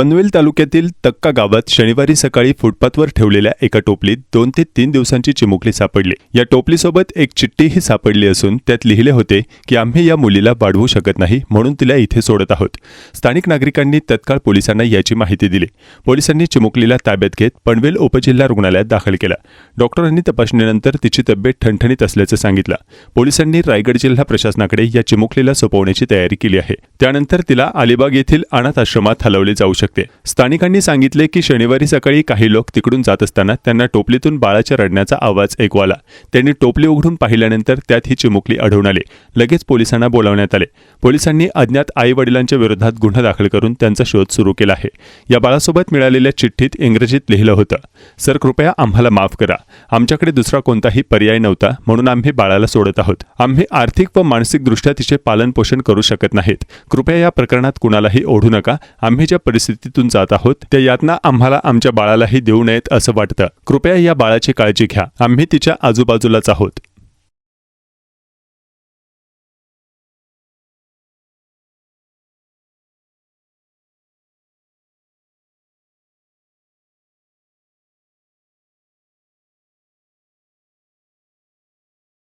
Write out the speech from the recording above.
पनवेल तालुक्यातील तक्का गावात शनिवारी सकाळी फुटपाथवर ठेवलेल्या एका टोपलीत दोन ते तीन दिवसांची चिमुकली सापडली. या टोपलीसोबत एक चिठ्ठीही सापडली असून त्यात लिहिले होते की आम्ही या मुलीला वाढवू शकत नाही म्हणून तिला इथे सोडत आहोत. स्थानिक नागरिकांनी तत्काळ पोलिसांना याची माहिती दिली. पोलिसांनी चिमुकलीला ताब्यात घेत पनवेल उपजिल्हा रुग्णालयात दाखल केला. डॉक्टरांनी तपासणीनंतर तिची तब्येत ठणठणीत असल्याचं सांगितलं. पोलिसांनी रायगड जिल्हा प्रशासनाकडे या चिमुकलीला सोपवण्याची तयारी केली आहे. त्यानंतर तिला अलिबाग येथील अनाथ आश्रमात हलवले जाऊ शकते. स्थानिकांनी सांगितले की शनिवारी सकाळी काही लोक तिकडून जात असताना त्यांना टोपलीतून बाळाच्या रडण्याचा आवाज ऐकू आला. त्यांनी टोपली उघडून पाहिल्यानंतर त्यात ही चिमुकली आढळून आली. लगेच पोलिसांना बोलावण्यात आले. पोलिसांनी अज्ञात आई वडिलांच्या विरोधात गुन्हा दाखल करून त्यांचा शोध सुरू केला आहे. या बाळासोबत मिळालेल्या चिठ्ठीत इंग्रजीत लिहिलं होतं सर कृपया आम्हाला माफ करा. आमच्याकडे दुसरा कोणताही पर्याय नव्हता म्हणून आम्ही बाळाला सोडत आहोत. आम्ही आर्थिक व मानसिकदृष्ट्या तिचे पालन पोषण करू शकत नाहीत. कृपया या प्रकरणात कुणालाही ओढू नका. आम्ही ज्या परिस्थितीतून जात आहोत त्या यातना आम्हाला आमच्या बाळालाही देऊ नयेत असं वाटतं. कृपया या बाळाची काळजी घ्या. आम्ही तिच्या आजूबाजूलाच आहोत.